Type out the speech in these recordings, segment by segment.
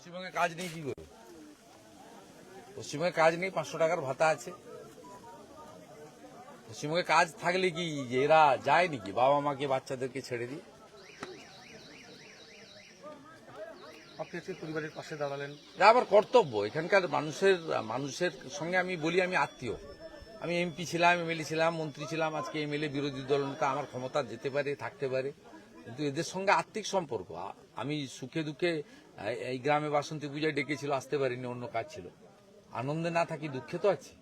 পশ্চিমবঙ্গে কাজ নেই কি করে পশ্চিমবঙ্গে কাজ নেই পাঁচশো টাকার ভাতা আছে। পশ্চিমবঙ্গে কাজ থাকলে কি এরা যায় নাকি? বাবা মাকে বাচ্চাদেরকে ছেড়ে দিয়ে? আপনি আজকে পরিবারের পাশে দাঁড়ালেন। এটা আমার কর্তব্য। এখানকার মানুষের মানুষের সঙ্গে আমি বলি আমি আত্মীয়। আমি এমপি ছিলাম এমএলএ ছিলাম মন্ত্রী ছিলাম আজকে এমএলএ বিরোধী দল নেতা আমার ক্ষমতা যেতে পারে থাকতে পারে। কিন্তু এদের সঙ্গে আর্থিক সম্পর্ক। আমি সুখে দুঃখে এই- গ্রামে বাসন্তী পূজায় ডেকেছিল, আসতে পারিনি, অন্য কাজ ছিল। আনন্দে না থাকি দুঃখে তো আছি।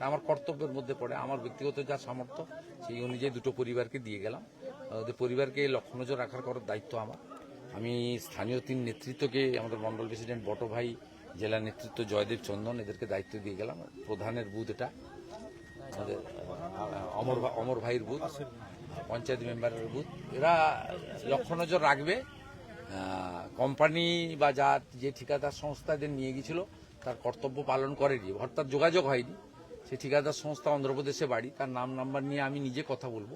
আমার কর্তব্যের মধ্যে পড়ে, আমার ব্যক্তিগত যা সামর্থ্য, সেই অনুযায়ী দুটো পরিবারকে দিয়ে গেলাম। পরিবারকে লক্ষ্য নজর রাখার করার দায়িত্ব আমার। আমি স্থানীয় তিন নেতৃত্বকে, আমাদের মন্ডল প্রেসিডেন্ট বট ভাই জেলা নেতৃত্ব জয়দেব চন্দন, এদেরকে দায়িত্ব দিয়ে গেলাম। প্রধানের বুথ এটা। আমাদের অমর ভাইয়ের বুথ, পঞ্চায়েত মেম্বারের বুথ। এরা লক্ষ্য নজর রাখবে। কোম্পানি বা যা যে ঠিকাদার সংস্থা এদের নিয়ে গেছিল তার কর্তব্য পালন করেনি। অর্থাৎ যোগাযোগ হয়নি। সেই ঠিকাদার সংস্থা অন্ধ্রপ্রদেশে বাড়ি, তার নাম নাম্বার নিয়ে আমি নিজে কথা বলব।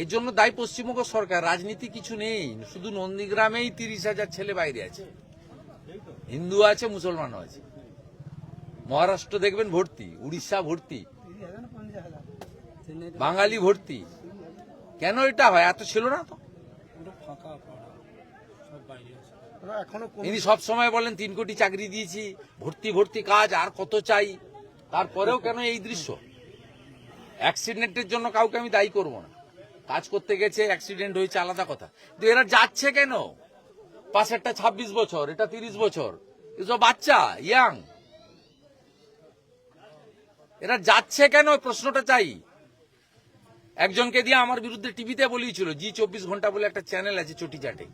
এর জন্য দায়ী পশ্চিমবঙ্গ সরকার, রাজনীতি কিছু নেই। শুধু নন্দীগ্রামেই তিরিশ হাজার ছেলে বাইরে আছে। হিন্দু আছে, মুসলমানও আছে। মহারাষ্ট্র দেখবেন ভর্তি, উড়িষ্যা ভর্তি, বাঙালি ভর্তি। কেন এটা হয়? এত ছিল না তো। ওরা এখনও কোন ইনি সব সময় বলেন তিন কোটি চাকরি দিয়েছি ভর্তি ভর্তি কাজ আর কত চাই? তারপরেও কেন এই দৃশ্য? অ্যাক্সিডেন্টের জন্য কাউকে আমি দায়ী করব না। কাজ করতে গেছে অ্যাক্সিডেন্ট হয়েছে আলাদা কথা। কিন্তু এরা যাচ্ছে কেন? পাশেরটা ছাব্বিশ বছর এটা তিরিশ বছর। এসব বাচ্চা ইয়াং এরা যাচ্ছে কেন? ওই প্রশ্নটা চাই। একজনকে দিয়ে আমার বিরুদ্ধে টিভিতে বলিয়েছিল জি চব্বিশ ঘণ্টা বলে একটা চ্যানেল আছে চটি চাটে।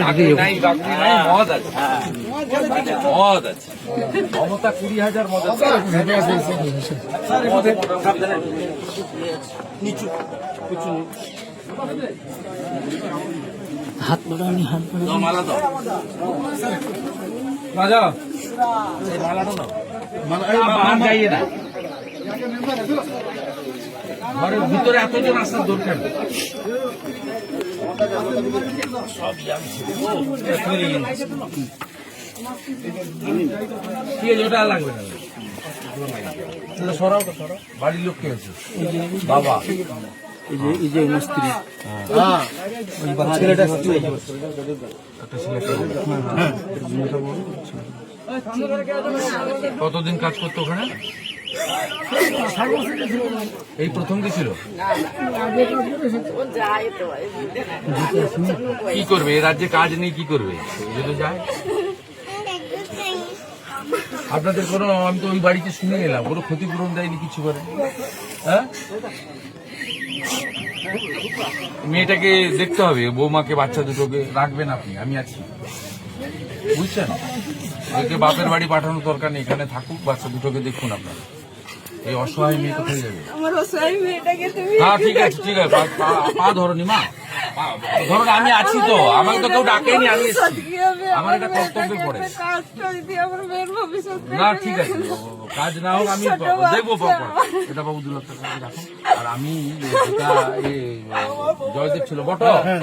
চাকরি নাই মদ আছে। মদ আছে। কুড়ি হাজার নিচু হাত বাড়ানি হাত বাড়ানি ঘরের ভিতরে এতজন আসার দরকার। ওটা লাগবে না। সরাও তো সরাও। বাড়ির লোক কে আছে? বাবা। এই যে এই যে স্ত্রী। ছেলেটা কতদিন কাজ করতো ওখানে? এই প্রথম কি ছিল? কি করবে? এ রাজ্যে কাজ নেই কি করবে? যদি যায়। আপনাদের কোনো আমি তো ওই বাড়িতে শুনে গেলাম কোনো ক্ষতিপূরণ দেয়নি কিছু করে? হ্যাঁ? মেয়েটাকে দেখতে হবে বৌমাকে বাচ্চা দুটোকে রাখবেন আপনি আমি আছি। বুঝছেন? ওকে বাপের বাড়ি পাঠানোর দরকার নেই এখানে থাকুক বাচ্চা দুটোকে দেখুন আপনারা। এই অসহায় মেয়ে কোথায় যাবে? হ্যাঁ ঠিক আছে ঠিক আছে পা- ধরনি মা। ধরুন আমি আছি তো আমাকে তো কেউ ডাকেনি আমি এসেছি। আমার এটা কর্তব্যে পড়ে। কাজটা যদি আমার মেয়ের ভবিষ্যৎ না ঠিক আছে কাজ না হোক আমি দেখব। এটা বাবু দু লক্ষ টাকা আর আমি যেটা জয়দেব ছিল বট। হ্যাঁ,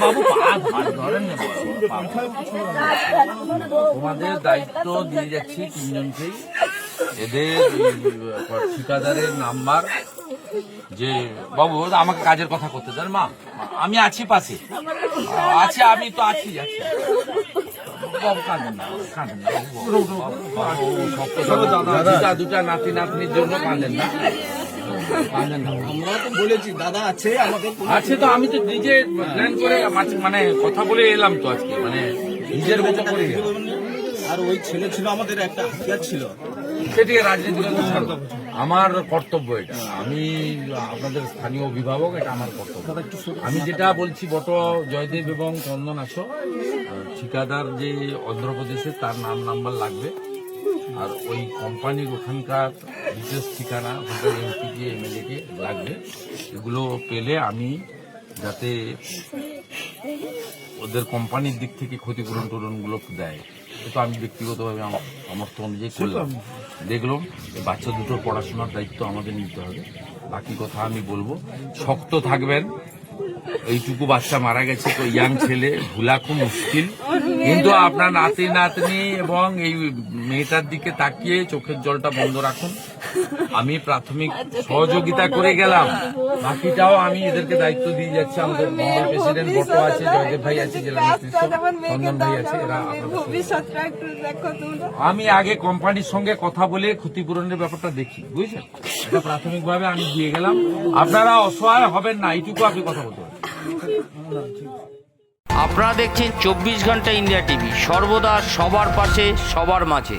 বাবু পা ধর- ধরেন না বাবু, পা। তোমাদের দায়িত্ব দিয়ে যাচ্ছি তিনজনকেই। এদের ঠিকাদারের নাম্বার যে বাবু আমাকে কাজের কথা করতে দেন মা আমি আছি পাশে। আছি আমি তো আছি আছি। দুটা নাতি নাতনির জন্য কাঁদেন না। আমরা তো বলেছি দাদা আছে আমাদের আছে তো আমি তো নিজে প্ল্যান করে মানে কথা বলে এলাম তো আজকে মানে নিজের মতো করে। আর ওই ছেলে ছিল আমাদের একটা হাতিয়ার ছিল। সেটিকে রাজনীতি আমার কর্তব্য এটা। আমি আপনাদের স্থানীয় অভিভাবক, এটা আমার কর্তব্য। আমি যেটা বলছি, বট জয়দেব এবং চন্দন আছো ঠিকাদার যে অন্ধ্রপ্রদেশে তার নাম নাম্বার লাগবে। আর ওই কোম্পানির ওখানকার বিশেষ ঠিকানা, ওখানকার এমএলএ কে লাগবে। এগুলো পেলে আমি যাতে ওদের কোম্পানির দিক থেকে ক্ষতিপূরণ টুরণগুলো দেয় তো আমি ব্যক্তিগতভাবে আমার সামর্থ্য অনুযায়ী করলাম। দেখলাম বাচ্চা দুটোর পড়াশোনার দায়িত্ব আমাদের নিতে হবে। বাকি কথা আমি বলব, শক্ত থাকবেন। এইটুকু বাচ্চা মারা গেছে, তো ইয়াং ছেলে, ভুলা খুব মুশকিল। কিন্তু আপনার নাতি নাতনি এবং এই মেয়েটার দিকে তাকিয়ে চোখের জলটা বন্ধ রাখুন। আমি প্রাথমিক সহযোগিতা করে গেলাম। বাকিটাও আমি এদেরকে দায়িত্ব দিয়ে যাচ্ছি। আমাদের মন্ডল প্রেসিডেন্ট বটো আছে জয়দেব ভাই আছে জেলা চন্দন ভাই আছে এরা আমি আগে কোম্পানির সঙ্গে কথা বলে ক্ষতিপূরণের ব্যাপারটা দেখি বুঝছেন? এটা প্রাথমিকভাবে আমি দিয়ে গেলাম। আপনারা অসহায় হবেন না এইটুকু আপনি কথা বলতে পারেন আপনারা দেখছেন চব্বিশ ঘণ্টা ইন্ডিয়া টিভি সর্বদা সবার পাশে সবার মাঝে।